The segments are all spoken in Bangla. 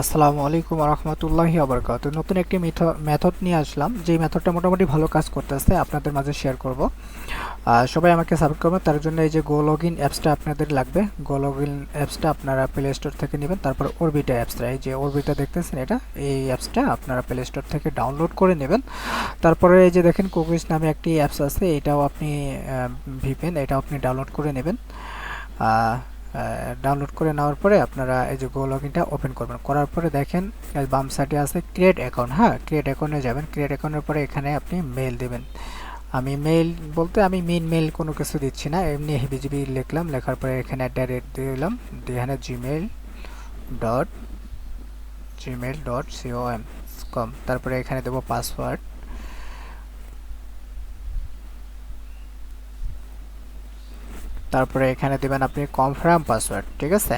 আসসালামু আলাইকুম রহমতুল্লাহি আবরকাত নতুন একটি মেথড নিয়ে আসলাম। যেই মেথডটা মোটামুটি ভালো কাজ করতেছে, আপনাদের মাঝে শেয়ার করব। সবাই আমাকে সাপোর্ট করবেন তার জন্য এই যে গো লগ ইন অ্যাপসটা আপনাদের লাগবে। গো লগ ইন অ্যাপসটা আপনারা প্লে স্টোর থেকে নেবেন, তারপর অরবিটা অ্যাপসটা এই যে অরবিটা দেখতেছেন এটা? এই অ্যাপসটা আপনারা প্লে স্টোর থেকে ডাউনলোড করে নেবেন। তারপরে এই যে দেখেন কুকিজ নামে একটি অ্যাপস আছে, এটাও আপনি ভিপেন, এটাও আপনি ডাউনলোড করে নেবেন। ডাউনলোড করে নেওয়ার পরে আপনারা এই যে গো লগইনটা ওপেন করবেন। করার পরে দেখেন বাম সাইডে আছে ক্রিয়েট অ্যাকাউন্ট হ্যাঁ ক্রিয়েট অ্যাকাউন্টে যাবেন। ক্রিয়েট অ্যাকাউন্টের পরে এখানে আপনি মেল দেবেন। আমি মেল বলতে আমি মেন মেল কোনো কিছু দিচ্ছি না। এমনি হিবিজিবি লিখলাম, লেখার পরে এখানে ডাইরেক্ট দিলাম। এখানে Gmail dot Gmail dot C O M com তারপরে এখানে দেবো পাসওয়ার্ড তারপরে এখানে দেবেন আপনি কনফার্ম পাসওয়ার্ড ঠিক আছে?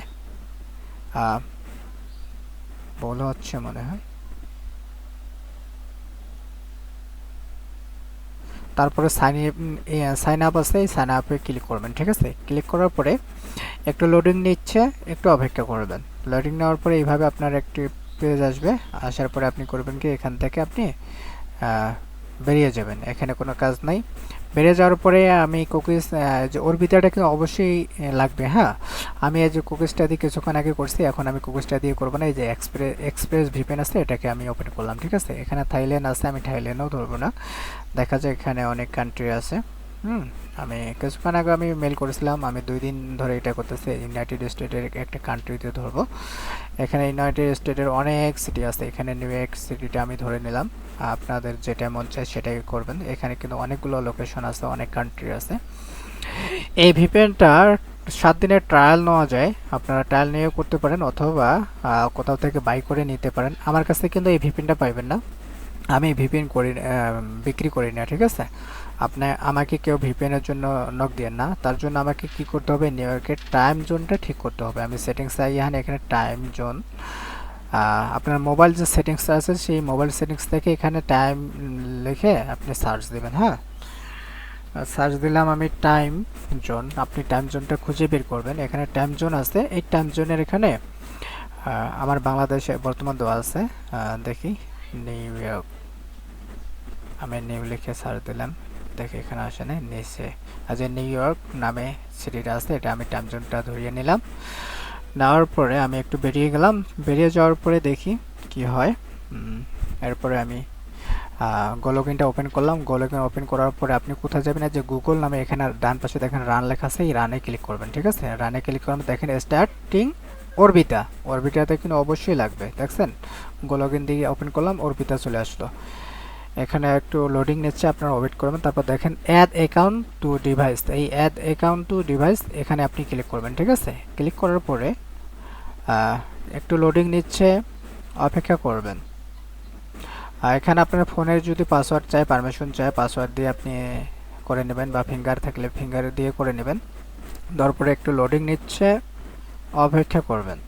ভুল হচ্ছে মনে হয়। তারপরে সাইন সাইন আপ আছে, এই সাইন আপে ক্লিক করবেন, ঠিক আছে? ক্লিক করার পরে একটু লোডিং নিচ্ছে, একটু অপেক্ষা করবেন। লোডিং নেওয়ার পরে এইভাবে আপনার একটি পেজ আসবে, আসার পরে আপনি করবেন কি, এখান থেকে আপনি বেরিয়ে যাবেন, এখানে কোনো কাজ নাই। বেরিয়ে যাওয়ার পরে আমি কুকিজ যে ওর ভিতরটাকে অবশ্যই লাগবে হ্যাঁ? আমি এই যে কুকিজটা দিয়ে কিছুক্ষণ আগে করছি, এখন আমি কুকিজটা দিয়ে করব না, এই যে এক্সপ্রেস এক্সপ্রেস ভিপেন আছে, এটাকে আমি ওপেন করলাম, ঠিক আছে? এখানে থাইল্যান্ড আছে, আমি থাইল্যান্ডও ধরবো না। দেখা যায় এখানে অনেক কান্ট্রি আছে, হুম? আমি কিছুক্ষণ আগে আমি মেল করেছিলাম, আমি দুই দিন ধরে এটা করতেছি ইউনাইটেড স্টেটের একটা কান্ট্রিতে ধরবো। এখানে ইউনাইটেড স্টেটের অনেক সিটি আছে, এখানে নিউ ইয়র্ক সিটিটা আমি ধরে নিলাম। আপনাদের যেটা মন চায় সেটাই করবেন। এখানে কিন্তু অনেকগুলো লোকেশন আছে, অনেক কান্ট্রি আছে। এই ভিপেনটার সাত দিনের ট্রায়াল নেওয়া যায়। আপনারা ট্রায়াল নিয়েও করতে পারেন অথবা কোথাও থেকে বাই করে নিতে পারেন। আমার কাছে কিন্তু এই ভিপেনটা পাইবেন না। আমি ভিপিএন করি বিক্রি করি না, ঠিক আছে? আপনি আমাকে কেউ ভিপিএনের জন্য নক দেন না, তার জন্য আমাকে কি করতে হবে? নিউ ইয়র্কের টাইম জোনটা ঠিক করতে হবে। আমি সেটিংস এখানে এখানে টাইম জোন আপনার মোবাইল যে সেটিংস আছে, সেই মোবাইল সেটিংস থেকে এখানে টাইম লিখে আপনি সার্চ দেবেন হ্যাঁ? সার্চ দিলাম আমি টাইম জোন আপনি টাইম জোনটা খুঁজে বের করবেন। এখানে টাইম জোন আছে। এই টাইম জোনের এখানে আমার বাংলাদেশে বর্তমান দেওয়া আছে। দেখি নিউ ইয়র্ক আমি নিউ লিখে সার্চ দিলাম। দেখে এখানে আসে না নিচে আজ নিউ ইয়র্ক নামে সিটিটা আছে, এটা আমি টাইম জোনটা ধরিয়ে নিলাম। নেওয়ার পরে আমি একটু বেরিয়ে গেলাম। বেরিয়ে যাওয়ার পরে দেখি কি হয়। এরপরে আমি গোলকিনটা ওপেন করলাম। গোলকিন ওপেন করার পরে আপনি কোথায় যাবেন? যে গুগল নামে এখানে ডান পাশে দেখেন রান লেখা আছে, এই রানে ক্লিক করবেন, ঠিক আছে? রানে ক্লিক করবেন দেখেন স্টার্টিং অরবিটা অরবিটাতে কিন্তু অবশ্যই লাগবে, দেখছেন? গোলগিন দিয়ে ওপেন করলাম অরবিটা চলে আসলো। এখানে একটু লোডিং নিচ্ছে, আপনারা ওয়েট করবেন, তারপর দেখেন অ্যাড অ্যাকাউন্ট টু ডিভাইস এই অ্যাড অ্যাকাউন্ট টু ডিভাইস এখানে আপনি ক্লিক করবেন, ঠিক আছে? ক্লিক করার পরে একটু লোডিং নিচ্ছে, অপেক্ষা করবেন। এখানে আপনার ফোনের যদি পাসওয়ার্ড চায় পারমিশন চায় পাসওয়ার্ড দিয়ে আপনি করে নেবেন বা ফিঙ্গার থাকলে ফিঙ্গার দিয়ে করে নেবেন। তারপরে একটু লোডিং নিচ্ছে, অপেক্ষা করবেন।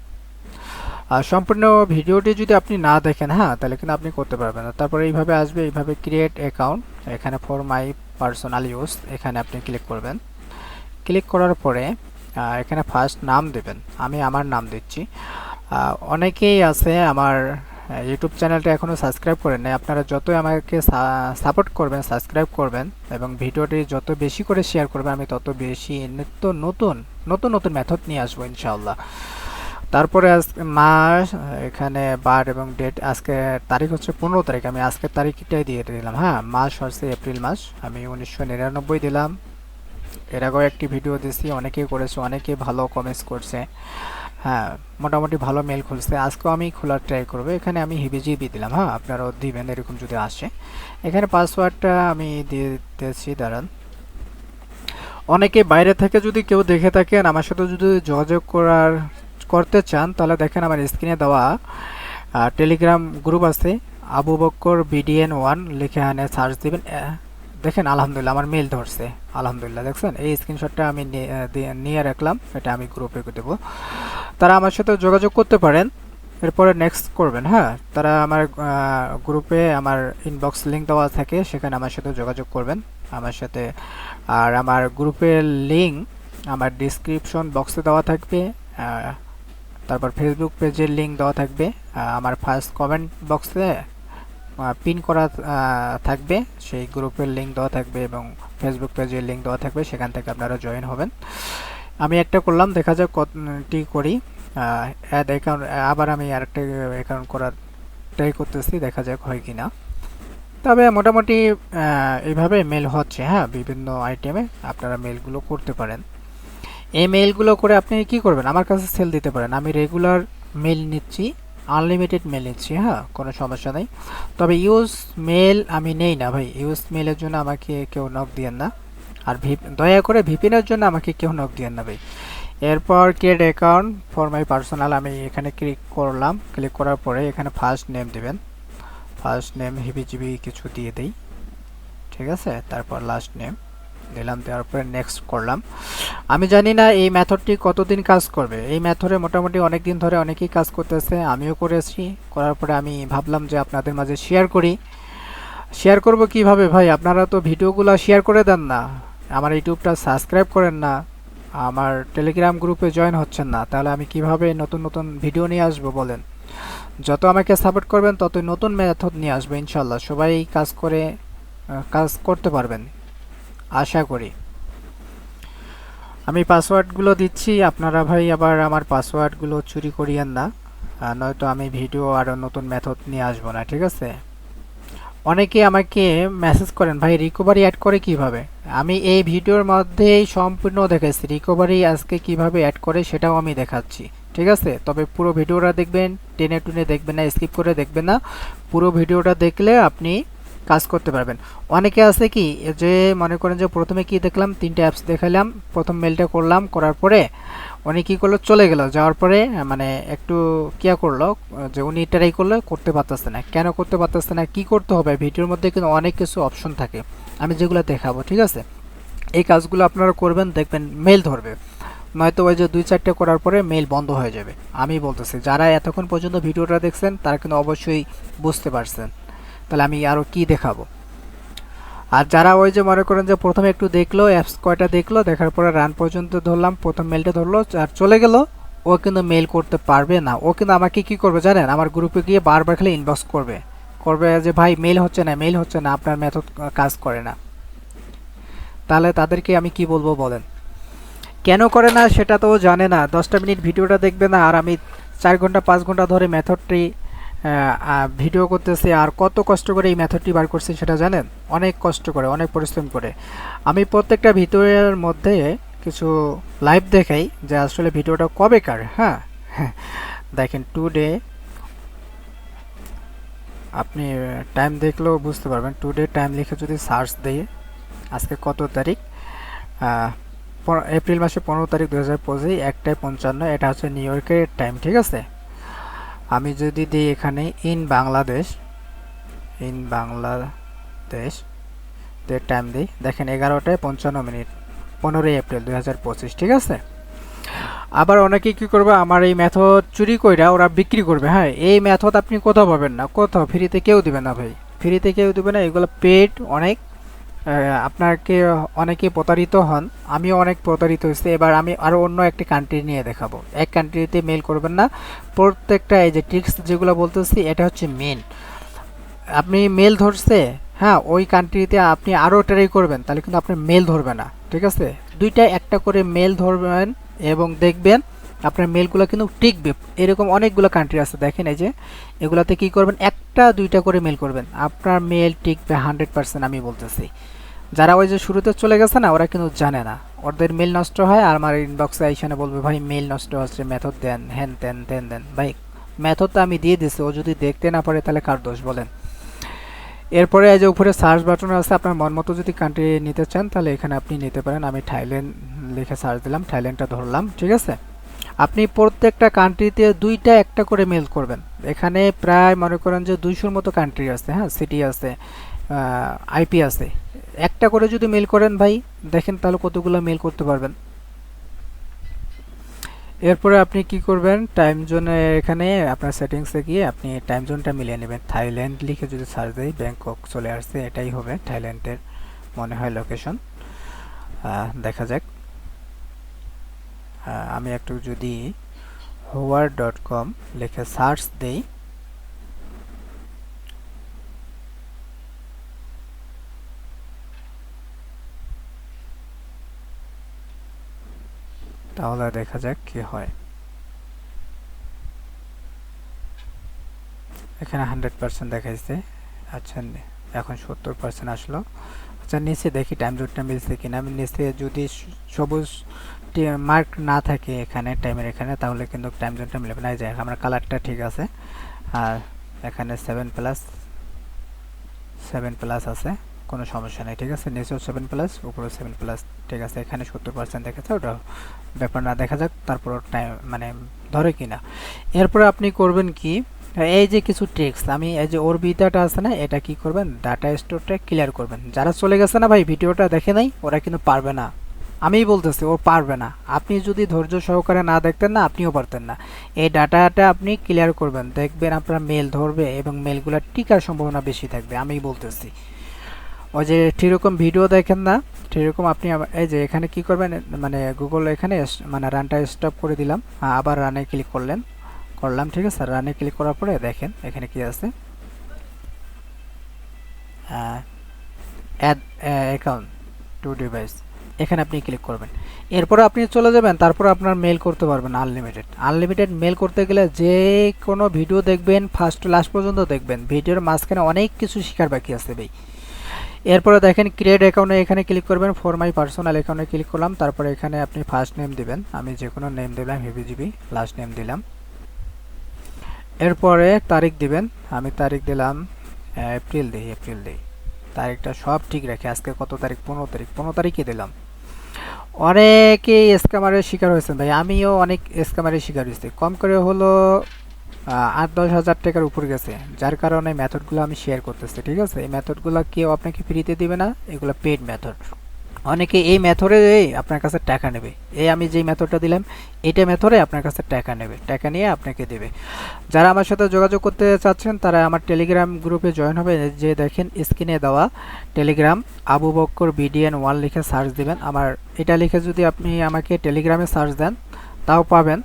সম্পূর্ণ ভিডিওটি যদি আপনি না দেখেন হ্যাঁ তাহলে কিন্তু আপনি করতে পারবেন না। তারপরে এইভাবে আসবে, এইভাবে ক্রিয়েট অ্যাকাউন্ট এখানে ফর মাই পার্সোনাল ইউজ এখানে আপনি ক্লিক করবেন। ক্লিক করার পরে এখানে ফার্স্ট নাম দেবেন। আমি আমার নাম দিচ্ছি। অনেকেই আছে আমার ইউটিউব চ্যানেলটা এখনও সাবস্ক্রাইব করেন নাই। আপনারা যতই আমাকে সাপোর্ট করবেন সাবস্ক্রাইব করবেন এবং ভিডিওটি যত বেশি করে শেয়ার করবেন, আমি তত বেশি নিত্য নতুন নতুন নতুন মেথড নিয়ে আসব, ইনশাআল্লাহ। তারপরে মাস, এখানে বার এবং ডেট আজকে তারিখ হচ্ছে পনেরো তারিখ। আমি আজকের তারিখটাই দিয়ে দিলাম হ্যাঁ? মাস হচ্ছে এপ্রিল মাস। আমি উনিশশো নিরানব্বই দিলাম। এর আগেও একটি ভিডিও দিয়েছি অনেকেই করেছে অনেকে ভালো কমেন্টস করছে। হ্যাঁ মোটামুটি ভালো মেল খুলছে। আজকেও আমি খোলার ট্রাই করব। এখানে আমি হিবিজিবি দিলাম হ্যাঁ? আপনারাও দিবেন, এরকম যদি আসে। এখানে পাসওয়ার্ডটা আমি দিয়ে দিয়েছি দাঁড়ান। অনেকে বাইরে থেকে যদি কেউ দেখে থাকেন, আমার সাথে যদি যোগাযোগ করার করতে চান, তাহলে দেখেন আমার স্ক্রিনে দেওয়া টেলিগ্রাম গ্রুপ আছে। আবু বক্কর বিডিএন ওয়ান লিখে আনে সার্চ দিবেন। দেখেন, আলহামদুলিল্লাহ আমার মেল ধরছে। আলহামদুলিল্লাহ, দেখছেন? এই স্ক্রিনশটটা আমি নিয়ে রাখলাম। এটা আমি গ্রুপে দেবো। তারা আমার সাথে যোগাযোগ করতে পারেন। এরপরে নেক্সট করবেন হ্যাঁ? তারা আমার গ্রুপে আমার ইনবক্স লিঙ্ক দেওয়া থাকে, সেখানে আমার সাথে যোগাযোগ করবেন। আমার সাথে, আর আমার গ্রুপের লিঙ্ক আমার ডিসক্রিপশন বক্সে দেওয়া থাকবে। তারপর ফেসবুক পেজের লিঙ্ক দেওয়া থাকবে আমার ফার্স্ট কমেন্ট বক্সে পিন করা থাকবে, সেই গ্রুপের লিঙ্ক দেওয়া থাকবে এবং ফেসবুক পেজের লিঙ্ক দেওয়া থাকবে, সেখান থেকে আপনারা জয়েন হবেন। আমি একটা করলাম, দেখা যাক কতটি করি। অ্যাড অ্যাকাউন্ট আবার আমি আরেকটা অ্যাকাউন্ট করার ট্রাই করতেছি, দেখা যাক হয় কি না তবে মোটামুটি এইভাবে মেল হচ্ছে হ্যাঁ বিভিন্ন আইটেমে আপনারা মেলগুলো করতে পারেন। এই মেলগুলো করে আপনি কি করবেন? আমার কাছে সেল দিতে পারেন। আমি রেগুলার মেল নিচ্ছি আনলিমিটেড মেল নিচ্ছি হ্যাঁ কোনো সমস্যা নেই। তবে ইউজ মেল আমি নেই না ভাই। ইউজ মেলের জন্য আমাকে কেউ নক দিয়েন না। আর দয়া করে ভিপিনের জন্য আমাকে কেউ নক দিয়েন না ভাই। এরপর create account for my personal আমি এখানে ক্লিক করলাম। ক্লিক করার পরে এখানে ফার্স্ট নেম দেবেন। ফার্স্ট নেম হিবিজিবি কিছু দিয়ে দিই। ঠিক আছে? তারপর লাস্ট নেম দিলাম দেওয়ার পরে নেক্সট করলাম। আমি জানি না এই মেথডটি কতদিন কাজ করবে। এই মেথডে মোটামুটি অনেক দিন ধরে অনেকেই কাজ করতেছে, আমিও করেছি করার পরে আমি ভাবলাম যে আপনাদের মাঝে শেয়ার করি। শেয়ার করব কীভাবে ভাই? আপনারা তো ভিডিওগুলো শেয়ার করে দেন না। আমার ইউটিউবটা সাবস্ক্রাইব করেন না। আমার টেলিগ্রাম গ্রুপে জয়েন হচ্ছেন না। তাহলে আমি কীভাবে নতুন নতুন ভিডিও নিয়ে আসব বলেন? যত আমাকে সাপোর্ট করবেন, ততই নতুন মেথড নিয়ে আসব ইনশাল্লাহ। সবাই কাজ করে কাজ করতে পারবেন। আশা করি। আমি পাসওয়ার্ডগুলো দিচ্ছি, আপনারা ভাই আবার আমার পাসওয়ার্ডগুলো চুরি করিয়েন না নয়তো আমি ভিডিও আরও নতুন মেথড নিয়ে আসব না, ঠিক আছে? অনেকে আমাকে মেসেজ করেন, ভাই রিকভারি অ্যাড করে কীভাবে? আমি এই ভিডিওর মধ্যেই সম্পূর্ণ দেখাচ্ছি রিকভারি আজকে কীভাবে অ্যাড করে সেটাও আমি দেখাচ্ছি, ঠিক আছে? তবে পুরো ভিডিওটা দেখবেন, টেনে টুনে দেখবেন না স্কিপ করে দেখবেন না। পুরো ভিডিওটা দেখলে আপনি কাজ করতে পারবেন। অনেকে আছে কি, যে মনে করেন যে প্রথমে কি দেখলাম, তিনটে অ্যাপস দেখালাম, প্রথম মেলটা করলাম, করার পরে উনি কী করল, চলে গেল। যাওয়ার পরে মানে একটু কিয়া করল, যে উনি ট্রাই করলে, করতে পারতেছে না। কেন করতে পারতেছে না, কি করতে হবে? ভিডিওর মধ্যে কিন্তু অনেক কিছু অপশন থাকে। আমি যেগুলো দেখাবো, ঠিক আছে? এই কাজগুলো আপনারা করবেন, দেখবেন মেল ধরবে। নয়তো ওই যে দুই চারটে করার পরে মেল বন্ধ হয়ে যাবে। আমি বলতেছি, যারা এতক্ষণ পর্যন্ত ভিডিওটা দেখছেন, তারা কিন্তু অবশ্যই বুঝতে পারছেন। তাহলে আমি আরও কি দেখাবো? আর যারা ওই যে মনে করেন যে প্রথমে একটু দেখল অ্যাপস কয়টা দেখল, দেখার পরে রান পর্যন্ত ধরলাম, প্রথম মেলটা ধরলো, আর চলে গেল, ও কিন্তু মেল করতে পারবে না। ও কিন্তু আমাকে কি করবে জানেন? আমার গ্রুপে গিয়ে বারবার খালি ইনবক্স করবে। করবে যে, ভাই মেল হচ্ছে না মেল হচ্ছে না, আপনার মেথড কাজ করে না। তাহলে তাদেরকে আমি কি বলব বলেন? কেন করে না সেটা তো জানে না। দশটা মিনিট ভিডিওটা দেখবে না, আর আমি চার ঘণ্টা, পাঁচ ঘণ্টা ধরে মেথডটি ভিডিও করতেছি আর কত কষ্ট করে এই মেথডটি বার করছি সেটা জানেন? অনেক কষ্ট করে, অনেক পরিশ্রম করে। আমি প্রত্যেকটা ভিডিওর মধ্যে কিছু লাইভ দেখাই যে আসলে ভিডিওটা কবেকার হ্যাঁ হ্যাঁ? দেখেন টু ডে আপনি টাইম দেখলেও বুঝতে পারবেন। টু ডে টাইম লিখে যদি সার্চ দিই, আজকে কত তারিখ? এপ্রিল মাসে পনেরো তারিখ দু হাজার পঁচিশ, একটায় পঞ্চান্ন, এটা হচ্ছে নিউ ইয়র্কের টাইম ঠিক আছে? আমি যদি দিই এখানে ইন বাংলাদেশ ইন বাংলাদেশ দের টাইম দিই। দেখেন এগারোটায় পঞ্চান্ন মিনিট, পনেরোই এপ্রিল দুই হাজার পঁচিশ, ঠিক আছে? আবার অনেকে কি করবে, আমার এই মেথড চুরি কইরা ওরা বিক্রি করবে। হ্যাঁ এই মেথড আপনি কোথাও পাবেন না, কোথাও। ফ্রিতে কেউ দিবে না ভাই। ফ্রিতে কেউ দিবে না, এগুলো পেড অনেক। আপনাকে অনেকে প্রতারিত হন, আমিও অনেক প্রতারিত হয়েছি। এবার আমি আরও অন্য একটি কান্ট্রি নিয়ে দেখাবো। এক কান্ট্রিতে মেল করবেন না। প্রত্যেকটা এই যে ট্রিক্স যেগুলো বলতেছি, এটা হচ্ছে মেন আপনি মেল ধরছে হ্যাঁ ওই কান্ট্রিতে আপনি আরও ট্রাই করবেন, তাহলে কিন্তু আপনার মেল ধরবে না, ঠিক আছে? দুইটা একটা করে মেল ধরবেন এবং দেখবেন আপনার মেলগুলো কিন্তু টিকবে। এরকম অনেকগুলো কান্ট্রি আছে, দেখেন এই যে। এগুলাতে কি করবেন? একটা দুইটা করে মেল করবেন। আপনার মেল টিকবে হান্ড্রেড পার্সেন্ট আমি বলতেছি। যারা ওই যে শুরুতে চলে গেছে না, ওরা কিন্তু জানে না। ওদের মেল নষ্ট হয়, আর আমার ইনবক্সে এইখানে বলবে, ভাই মেল নষ্ট হচ্ছে মেথড দেন হ্যান তেন তেন দেন ভাই মেথড তো আমি দিয়ে দিছি, ও যদি দেখতে না পারে, তাহলে কার দোষ বলেন? এরপরে এই যে উপরে সার্চ বাটন আছে, আপনার মন মতো যদি কান্ট্রি নিতে চান, তাহলে এখানে আপনি নিতে পারেন। আমি থাইল্যান্ড লিখে সার্চ দিলাম, থাইল্যান্ডটা ধরলাম, ঠিক আছে? আপনি প্রত্যেকটা কান্ট্রিতে দুইটা একটা করে মেল করবেন। এখানে প্রায় মনে করেন যে দুইশোর মতো কান্ট্রি আছে হ্যাঁ সিটি আছে। আইপি আছে। একটা করে যদি মেল করেন ভাই, দেখেন তাহলে কতগুলো মেল করতে পারবেন। এরপরে আপনি কি করবেন টাইম জোনে এখানে আপনার সেটিংসে গিয়ে আপনি টাইম জোনটা মিলিয়ে নেবেন। থাইল্যান্ড লিখে যদি সার্চ দিই ব্যাংকক চলে আসছে, এটাই হবে থাইল্যান্ডের মনে হয় লোকেশন দেখা যাক। আমি একটু যদি হোয়ার ডট কম লিখে সার্চ দিই তাহলে দেখা যাক কি হয়। এখানে হান্ড্রেড পার্সেন্ট দেখাইছে। আচ্ছা এখন সত্তর পার্সেন্ট আসলো। আচ্ছা নিচে দেখি টাইম জোনটা মিলছে কিনা। আমি নিচে যদি সবুজ মার্ক না থাকে এখানে টাইমের এখানে, তাহলে কিন্তু টাইম জোনটা মিলবে না। এই যে, আমার কালারটা ঠিক আছে। আর এখানে সেভেন প্লাস সেভেন প্লাস আছে। কোনো সমস্যা নেই, ঠিক আছে? নিচেও সেভেন প্লাস উপরেও সেভেন প্লাস ঠিক আছে? এখানে সত্তর পার্সেন্ট দেখেছে, ওটা ব্যাপার না, দেখা যাক তারপর টাইম মানে ধরে কিনা। এরপরে আপনি করবেন কি, এই যে কিছু ট্রিক্স আমি এই যে ওর বিদ্যাটা আছে না, এটা কি করবেন? ডাটা স্টোরটা ক্লিয়ার করবেন। যারা চলে গেছে না ভাই, ভিডিওটা দেখে নাই, ওরা কিন্তু পারবে না। আমিই বলতেছি, ও পারবে না। আপনি যদি ধৈর্য সহকারে না দেখতেন না, আপনিও পারতেন না। এই ডাটাটা আপনি ক্লিয়ার করবেন, দেখবেন আপনার মেল ধরবে এবং মেলগুলো টিকার সম্ভাবনা বেশি থাকবে, আমিই বলতেছি। ওই যে সেরকম ভিডিও দেখেন না, সেরকম আপনি এই যে এখানে কি করবেন মানে গুগল এখানে মানে রানটা স্টপ করে দিলাম আবার রানে ক্লিক করলেন, করলাম, ঠিক আছে রানে ক্লিক করার পরে দেখেন এখানে কি আছে। অ্যাড অ্যাকাউন্ট টু ডিভাইস এখানে আপনি ক্লিক করবেন। এরপর আপনি চলে যাবেন, তারপর আপনার মেল করতে পারবেন আনলিমিটেড আনলিমিটেড মেল করতে গেলে যে কোনো ভিডিও দেখবেন ফার্স্ট লাস্ট পর্যন্ত দেখবেন। ভিডিওর মাঝখানে অনেক কিছু শেখার বাকি আছে ভাই। এরপরে দেখেন ক্রিয়েট অ্যাকাউন্টে এখানে ক্লিক করবেন ফর মাই পার্সোনাল অ্যাকাউন্টে ক্লিক করলাম, তারপরে এখানে আপনি ফার্স্ট নেম দিবেন। আমি যে কোনো নেম দিলাম হেভিজিবি লাস্ট নেম দিলাম। এরপরে তারিখ দিবেন। আমি তারিখ দিলাম এপ্রিল দিই এপ্রিল দিই। তারিখটা সব ঠিক রাখে আজকে কত তারিখ? পনেরো তারিখ। পনেরো তারিখে দিলাম। অনেকেই স্ক্যামারের শিকার হয়েছেন ভাই। আমিও অনেক স্ক্যামারের শিকার হয়েছি। কম করে হলো আট, দশ হাজার টাকার উপর গেছে। যার কারণে মেথডগুলো আমি শেয়ার করতেছি, ঠিক আছে? এই মেথডগুলো কেউ আপনাকে ফ্রিতে দিবে না, এগুলো পেড মেথড অনেকে এই মেথডে আপনার কাছে টাকা নেবে। এই আমি যেই মেথডটা দিলাম এইটা মেথডে আপনার কাছে টাকা নেবে, টাকা নিয়ে আপনাকে দেবে। যারা আমার সাথে যোগাযোগ করতে চাচ্ছেন, তারা আমার টেলিগ্রাম গ্রুপে জয়েন হবে। যে দেখেন স্ক্রিনে দেওয়া Telegram Abu Bakkar BDN one লিখে সার্চ দিবেন। আমার, এটা লিখে যদি আপনি আমাকে টেলিগ্রামে সার্চ দেন, তাও পাবেন।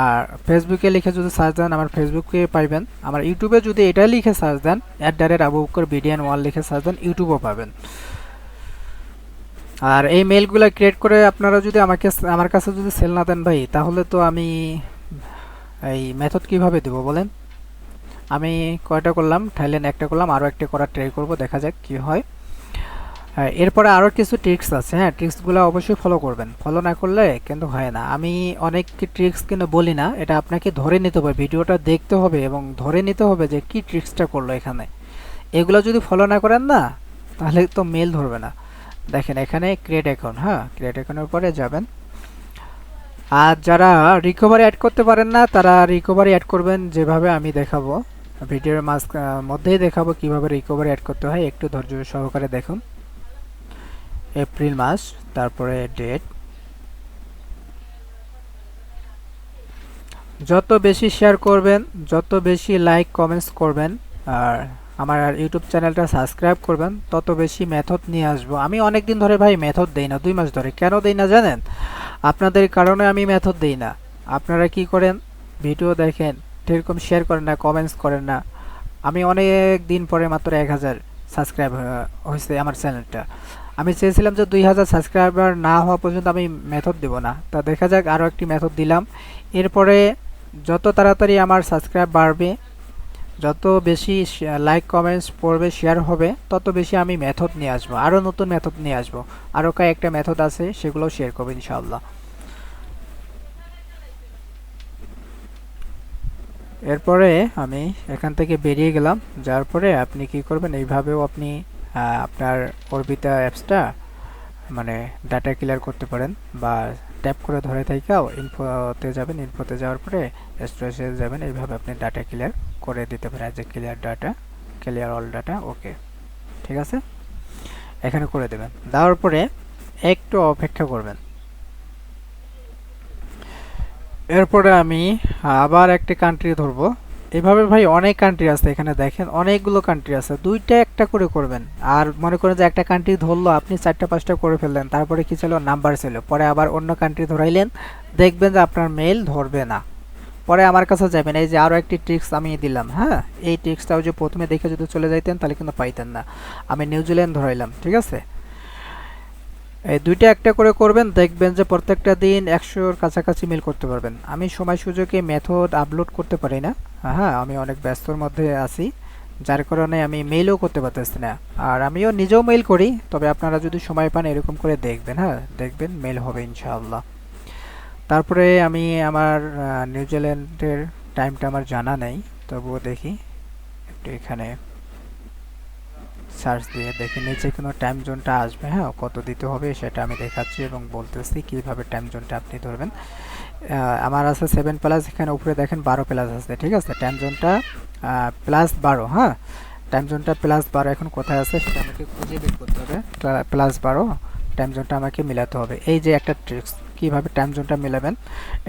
আর ফেসবুকে লিখে যদি সার্চ দেন, আমার ফেসবুকে পাইবেন। আমার ইউটিউবে যদি এটা লিখে search then at the rate Abu Bakkar BDN one লিখে সার্চ দেন ইউটিউবও পাবেন। আর এই মেলগুলো ক্রিয়েট করে আপনারা যদি আমাকে আমার কাছে যদি সেল না দেন ভাই, তাহলে তো আমি এই মেথড কীভাবে দেবো বলেন? আমি কয়টা করলাম? থাইল্যান্ড একটা করলাম আরও একটা করার ট্রাই করব, দেখা যাক কি হ্যাঁ। এরপরে আরও কিছু ট্রিক্স আছে হ্যাঁ ট্রিক্সগুলো অবশ্যই ফলো করবেন। ফলো না করলে কিন্তু হয় না। আমি অনেক ট্রিক্স কিন্তু বলি না, এটা আপনাকে ধরে নিতে হবে, ভিডিওটা দেখতে হবে এবং ধরে নিতে হবে যে কি ট্রিক্সটা করল এখানে। এগুলো যদি ফলো না করেন না, তাহলে তো মেল ধরবে না। দেখেন, এখানে ক্রিয়েট অ্যাকাউন্ট হ্যাঁ ক্রিয়েট অ্যাকাউন্টের পরে যাবেন। আর যারা রিকভারি অ্যাড করতে পারেন না, তারা রিকভারি অ্যাড করবেন, যেভাবে আমি দেখাবো। ভিডিওর মাঝ মধ্যেই দেখাবো কীভাবে রিকভারি অ্যাড করতে হয়, একটু ধৈর্য সহকারে দেখুন। এপ্রিল মাস, তারপরে ডেট। যত বেশি শেয়ার করবেন, যত বেশি লাইক কমেন্টস করবেন, আর আমার ইউটিউব চ্যানেলটা সাবস্ক্রাইব করবেন, তত বেশি মেথড নিয়ে আসব। আমি অনেক দিন ধরে ভাই মেথড দেই না, দুই মাস ধরে। কেন দেই না জানেন? আপনাদের কারণে আমি মেথড দেই না। আপনারা কি করেন? ভিডিও দেখেন, সেরকম শেয়ার করেন না কমেন্টস করেন না। আমি অনেক দিন পরে মাত্র এক হাজার সাবস্ক্রাইব হয়েছে আমার চ্যানেলটা আমি চেয়েছিলাম যে দুই হাজার সাবস্ক্রাইবার না হওয়া পর্যন্ত আমি মেথড দেব না। তা দেখা যাক আরও একটি মেথড দিলাম। এরপরে যত তাড়াতাড়ি আমার সাবস্ক্রাইব বাড়বে, যত বেশি লাইক কমেন্টস পড়বে শেয়ার হবে, তত বেশি আমি মেথড নিয়ে আসব। আরও নতুন মেথড নিয়ে আসব। আরও কয়েকটা মেথড আছে, সেগুলোও শেয়ার করব ইনশাআল্লাহ। এরপরে আমি এখান থেকে বেরিয়ে গেলাম। যার পরে আপনি কি করবেন, এইভাবেও আপনি আপনার অর্বিতা অ্যাপসটা মানে ডাটা ক্লিয়ার করতে পারেন বা ট্যাপ করে ধরে থাকাও ইনফোতে যাবেন ইনফোতে যাওয়ার পরে স্টোরেজে যাবেন, এইভাবে আপনি ডাটা ক্লিয়ার করে দিতে পারেন যে clear data clear all data okay ঠিক আছে? এখানে করে দেবেন, দেওয়ার পরে একটু অপেক্ষা করবেন। এরপরে আমি আবার একটি কান্ট্রি ধরবো এভাবে ভাই অনেক কান্ট্রি আছে এখানে দেখেন, অনেকগুলো কান্ট্রি আছে। দুইটা একটা করে করবেন। আর মনে করেন যে একটা কান্ট্রি ধরলো, আপনি চারটা পাঁচটা করে ফেললেন, তারপরে কি ছিল? নাম্বার ছিল। পরে আবার অন্য কান্ট্রি ধরাইলেন, দেখবেন যে আপনার মেল ধরবে না। পরে আমার কাছে যাবেন, এই যে আরও একটি ট্রিক্স আমি দিলাম হ্যাঁ? এই ট্রিক্সটাও যে প্রথমে দেখে যদি চলে যাইতেন, তাহলে কিন্তু পাইতেন না। আমি নিউজিল্যান্ড ধরাইলাম, ঠিক আছে? এই দুইটা একটা করে করবেন, দেখবেন যে প্রত্যেকটা দিন একশোর কাছাকাছি মিল করতে পারবেন। আমি সময় সুযোগে মেথড আপলোড করতে পারি না। হ্যাঁ আমি অনেক ব্যস্তর মধ্যে আছি। যার কারণে আমি মেইলও করতে পারতেছি না। আর আমিও নিজেও মেইল করি, তবে আপনারা যদি সময় পান এরকম করে দেখবেন হ্যাঁ? দেখবেন মেইল হবে ইনশাআল্লাহ। তারপরে আমি আমার নিউজিল্যান্ডের টাইমটা আমার জানা নেই, তবুও দেখি। একটু এখানে সার্চ দিয়ে দেখি, নিচে কোনো টাইম জোনটা আসবে হ্যাঁ? কত দিতে হবে সেটা আমি দেখাচ্ছি এবং বলতেছি কীভাবে টাইম জোনটা আপনি ধরবেন। আমার আছে সেভেন প্লাস এখানে উপরে দেখেন বারো প্লাস আছে, ঠিক আছে? টাইম জোনটা প্লাস বারো হ্যাঁ? টাইম জোনটা প্লাস বারো এখন কোথায় আছে সেটা আমাকে খুঁজে বের করতে হবে। প্লাস বারো টাইম জোনটা আমাকে মিলাতে হবে। এই যে একটা ট্রিক্স কীভাবে টাইম জোনটা মিলাবেন?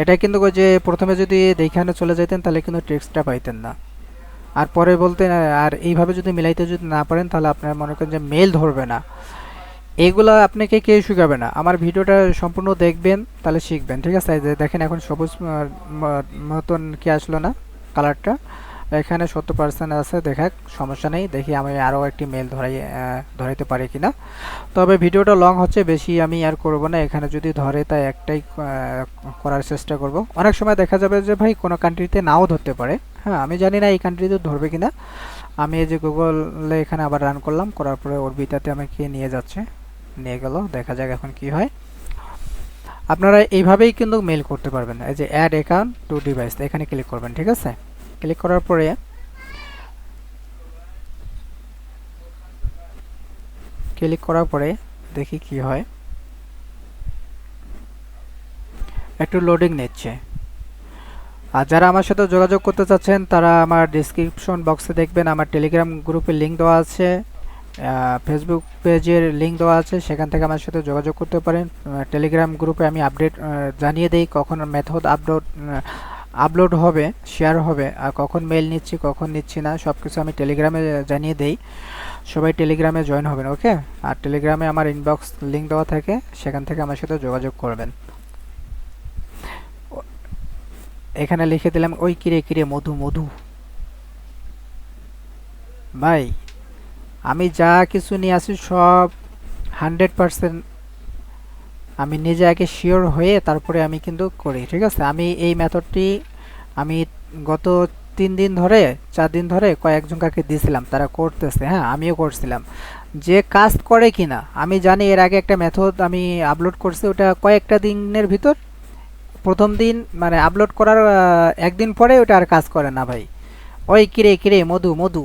এটা কিন্তু যে প্রথমে যদি দেখানে চলে যেতেন তাহলে কিন্তু ট্রিক্সটা পাইতেন না। আর পরে বলতে আর এইভাবে যদি মিলাইতে যদি না পারেন, তাহলে আপনার মনে করেন যে মেল ধরবে না। এগুলো আপনাকে কেউ শিখাবে না। আমার ভিডিওটা সম্পূর্ণ দেখবেন, তাহলে শিখবেন। ঠিক আছে? যে দেখেন, এখন সবুজ মতন কি আসলো না, কালারটা? এখানে সত্তর পার্সেন্ট আছে দেখা সমস্যা নেই। দেখি আমি আরও একটি মেল ধরাই ধরাইতে পারি কিনা। তবে ভিডিওটা লং হচ্ছে, বেশি আমি আর করব না। এখানে যদি ধরে, তাই একটাই করার চেষ্টা করব। অনেক সময় দেখা যাবে যে, ভাই, কোনো কান্ট্রিতে নাও ধরতে পারে। হ্যাঁ আমি জানি না এই কান্ট্রিতে ধরবে কিনা। আমি এই যে গুগলে এখানে আবার রান করলাম, করার পরে ওর বিটাতে আমাকে নিয়ে যাচ্ছে। নিয়ে গেল, দেখা যাক এখন কি হয়। আপনারা এইভাবেই কিন্তু মেল করতে পারবেন। এই যে অ্যাড অ্যাকাউন্ট টু ডিভাইস এখানে ক্লিক করবেন, ঠিক আছে? ক্লিক করার পরে ক্লিক করার পরে দেখি কি হয়। একটু লোডিং নিচ্ছে। আর যারা আমার সাথে যোগাযোগ করতে চাচ্ছেন, তারা আমার ডিসক্রিপশন বক্সে দেখবেন, আমার টেলিগ্রাম গ্রুপে লিঙ্ক দেওয়া আছে। ফেসবুক পেজের লিঙ্ক দেওয়া আছে, সেখান থেকে আমার সাথে যোগাযোগ করতে পারেন। টেলিগ্রাম গ্রুপে আমি আপডেট জানিয়ে দেই কখন মেথড আপলোড আপলোড হবে শেয়ার হবে, আর কখন মেল নিচ্ছি, কখন নিচ্ছি না সব কিছু আমি টেলিগ্রামে জানিয়ে দেই। সবাই টেলিগ্রামে জয়েন হবেন ওকে আর টেলিগ্রামে আমার ইনবক্স লিঙ্ক দেওয়া থাকে, সেখান থেকে আমার সাথে যোগাযোগ করবেন। এখানে লিখে দিলাম, ওই কিরে কিরে, মধু মধু। ভাই আমি যা কিছু নিয়ে আসি সব হান্ড্রেড পারসেন্ট আমি নিজে আগে শিওর হয়ে তারপরে আমি কিন্তু করি, ঠিক আছে? আমি এই মেথডটি আমি গত তিন দিন ধরে, চার দিন ধরে কয়েকজনকে দিয়েছিলাম তারা করতেছে হ্যাঁ আমিও করছিলাম। যে কাজ করে কিনা, আমি জানি এর আগে একটা মেথড আমি আপলোড করছি, ওটা কয়েকটা দিনের ভিতর। প্রথম দিন মানে আপলোড করার একদিন পরে ওটা আর কাজ করে না ভাই। ওই কিরে কিরে, মধু মধু।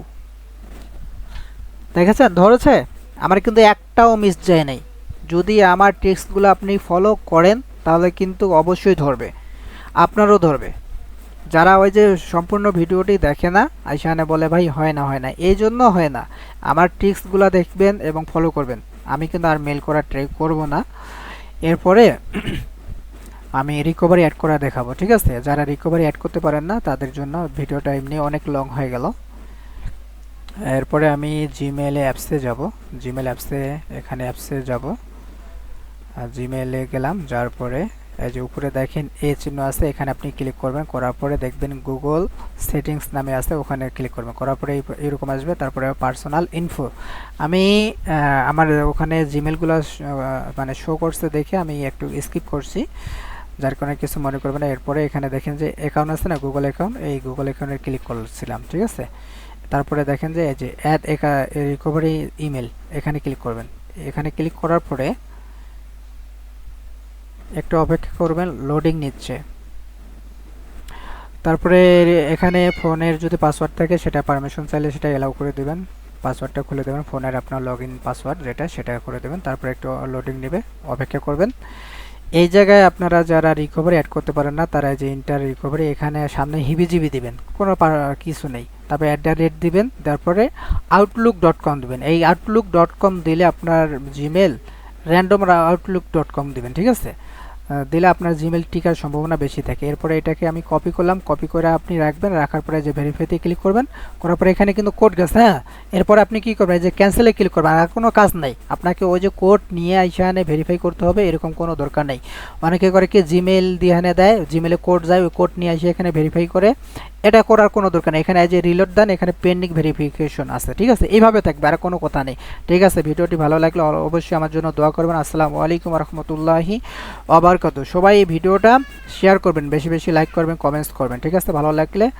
দেখেছেন? ধরেছে? আমার কিন্তু একটাও মিস যায় নাই। যদি আমার ট্রিক্সগুলো আপনি ফলো করেন, তাহলে কিন্তু অবশ্যই ধরবে। আপনারও ধরবে। যারা ওই যে সম্পূর্ণ ভিডিওটি দেখে না আইসানে বলে, ভাই, হয় না হয় না। এই জন্য হয় না। আমার ট্রিক্সগুলো দেখবেন এবং ফলো করবেন। আমি কিন্তু আর মেল করার ট্রাই করব না। এরপরে আমি রিকভারি অ্যাড করা দেখাবো, ঠিক আছে? যারা রিকভারি অ্যাড করতে পারেন না, তাদের জন্য ভিডিওটা এমনি অনেক লং হয়ে গেল। এরপরে আমি জিমেলে অ্যাপসে যাব। জিমেল অ্যাপসে এখানে অ্যাপসে যাব। আর জিমেলে গেলাম যার পরে এই যে উপরে দেখেন এ চিহ্ন আছে, এখানে আপনি ক্লিক করবেন। করার পরে দেখবেন গুগল সেটিংস নামে আছে, ওখানে ক্লিক করবেন। করার পরে এরকম আসবে। তারপরে পার্সোনাল ইনফো আমি আমার ওখানে জিমেলগুলো মানে শো করছে দেখে আমি একটু স্কিপ করছি। যার কারণে কিছু মনে করবে না। এরপরে এখানে দেখেন যে অ্যাকাউন্ট আছে না গুগল অ্যাকাউন্ট এই গুগল অ্যাকাউন্টে ক্লিক করছিলাম, ঠিক আছে? তারপরে দেখেন যে যে অ্যাড রিকভারি ইমেল এখানে ক্লিক করবেন। এখানে ক্লিক করার পরে একটু অপেক্ষা করবেন লোডিং নিচ্ছে। তারপরে এখানে ফোনের যদি পাসওয়ার্ড থাকে, সেটা পারমিশন চাইলে সেটা এলাও করে দেবেন। পাসওয়ার্ডটা খুলে দেবেন, ফোনের আপনার লগ ইন পাসওয়ার্ড যেটা, সেটা করে দেবেন। তারপরে একটু লোডিং নেবে, অপেক্ষা করবেন। এই জায়গায় আপনারা যারা রিকভারি অ্যাড করতে পারেন না, তারা যে ইন্টার রিকভারি এখানে সামনে হিবিজিবি দিবেন। কোনো কিছু নেই। তারপরে অ্যাট দ্য রেট দিবেন, তারপরে আউটলুক ডট কম দেবেন। এই আউটলুক ডট কম দিলে আপনার Gmail random Outlook dot com দেবেন, ঠিক আছে? দিলে আপনার জিমেল টিকার সম্ভাবনা বেশি থাকে। এরপরে এটাকে আমি কপি করলাম কপি করে আপনি রাখবেন, রাখার পরে যে ভেরিফাইতে ক্লিক করবেন, করার পরে এখানে কিন্তু কোড গেছে হ্যাঁ? এরপর আপনি কি করবেন, এই যে ক্যান্সেলে ক্লিক করবেন, আর কোনো কাজ নাই। আপনাকে ওই যে কোড নিয়ে এখানে ভেরিফাই করতে হবে, এরকম কোনো দরকার নেই। অনেকে করে কি জিমেল দিয়ে এখানে দেয় জিমেলে কোড যায়, ওই কোড নিয়ে এসে এখানে ভেরিফাই করে। এটা করার কোনো দরকার নেই। এখানে যে রিলোড দেন এখানে পেন্ডিং ভেরিফিকেশন আছে, ঠিক আছে? এইভাবে থাকবে, আর কোনো কথা নেই, ঠিক আছে? ভিডিওটি ভালো লাগলে অবশ্যই আমার জন্য দোয়া করবেন। আসসালামু আলাইকুম রহমতুল্লাহি আবার কত সবাই এই ভিডিওটা শেয়ার করবেন, বেশি বেশি লাইক করবেন কমেন্টস করবেন, ঠিক আছে? ভালো লাগলে